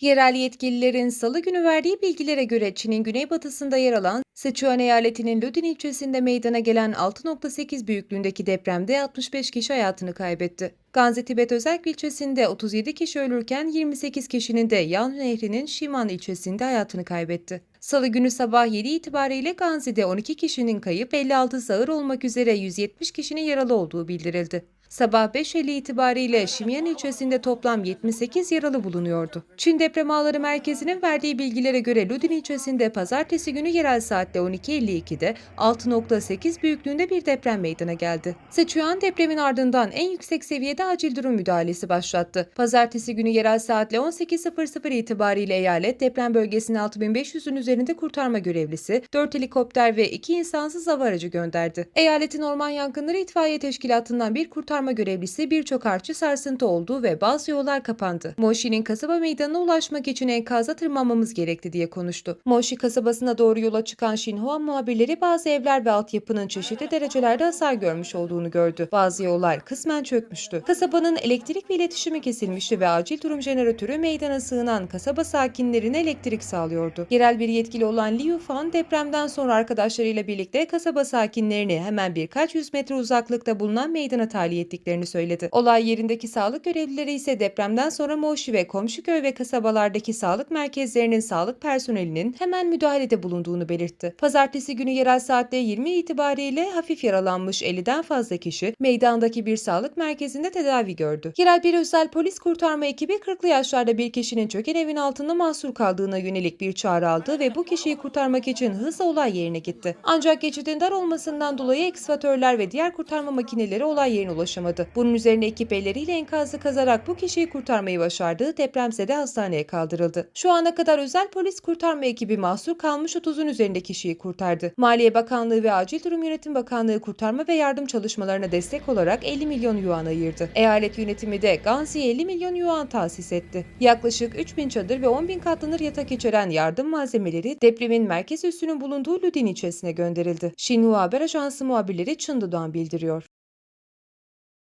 Yerel yetkililerin salı günü verdiği bilgilere göre Çin'in güneybatısında yer alan Sichuan eyaletinin Ludin ilçesinde meydana gelen 6.8 büyüklüğündeki depremde 65 kişi hayatını kaybetti. Ganzi Tibet Özerk ilçesinde 37 kişi ölürken 28 kişinin de Yan Nehri'nin Şiman ilçesinde hayatını kaybetti. Salı günü sabah 7 itibariyle Ganzi'de 12 kişinin kayıp 56 ağır olmak üzere 170 kişinin yaralı olduğu bildirildi. Sabah 5.50 itibariyle Şimyan ilçesinde toplam 78 yaralı bulunuyordu. Çin Deprem Ağları Merkezi'nin verdiği bilgilere göre Ludin ilçesinde pazartesi günü yerel saatte 12.52'de 6.8 büyüklüğünde bir deprem meydana geldi. Sichuan depremin ardından en yüksek seviyede acil durum müdahalesi başlattı. Pazartesi günü yerel saatle 18.00 itibariyle eyalet deprem bölgesine 6500'ün üzerinde kurtarma görevlisi, 4 helikopter ve 2 insansız hava aracı gönderdi. Eyaletin Orman Yangınları İtfaiye Teşkilatı'ndan bir kurtarma görevlisi birçok artçı sarsıntı oldu ve bazı yollar kapandı. Moşi'nin kasaba meydanına ulaşmak için enkaza tırmanmamız gerekti diye konuştu. Moşi kasabasına doğru yola çıkan Xinhua muhabirleri bazı evler ve altyapının çeşitli derecelerde hasar görmüş olduğunu gördü. Bazı yollar kısmen çökmüştü. Kasabanın elektrik ve iletişimi kesilmişti ve acil durum jeneratörü meydana sığınan kasaba sakinlerine elektrik sağlıyordu. Yerel bir yetkili olan Liu Fan depremden sonra arkadaşlarıyla birlikte kasaba sakinlerini hemen birkaç yüz metre uzaklıkta bulunan meydana tahliye ettiklerini söyledi. Olay yerindeki sağlık görevlileri ise depremden sonra Moşi ve komşu köy ve kasabalardaki sağlık merkezlerinin sağlık personelinin hemen müdahalede bulunduğunu belirtti. Pazartesi günü yerel saatte 20 itibariyle hafif yaralanmış 50'den fazla kişi meydandaki bir sağlık merkezinde tedavi gördü. Yerel bir özel polis kurtarma ekibi 40'lı yaşlarda bir kişinin çöken evin altında mahsur kaldığına yönelik bir çağrı aldı ve bu kişiyi kurtarmak için hızla olay yerine gitti. Ancak geçidin dar olmasından dolayı ekskavatörler ve diğer kurtarma makineleri olay yerine ulaşamadı. Bunun üzerine ekip elleriyle enkazı kazarak bu kişiyi kurtarmayı başardı. Depremzede hastaneye kaldırıldı. Şu ana kadar özel polis kurtarma ekibi mahsur kalmış 30'un üzerinde kişiyi kurtardı. Maliye Bakanlığı ve Acil Durum Yönetim Bakanlığı kurtarma ve yardım çalışmalarına destek olarak 50 milyon yuan ayırdı. Eyalet yönetimi de Ganzi'ye 50 milyon yuan tahsis etti. Yaklaşık 3000 çadır ve 10 bin katlanır yatak içeren yardım malzemeleri depremin merkez üssünün bulunduğu Ludin ilçesine gönderildi. Xinhua Haber Ajansı muhabirleri Çındı'dan bildiriyor.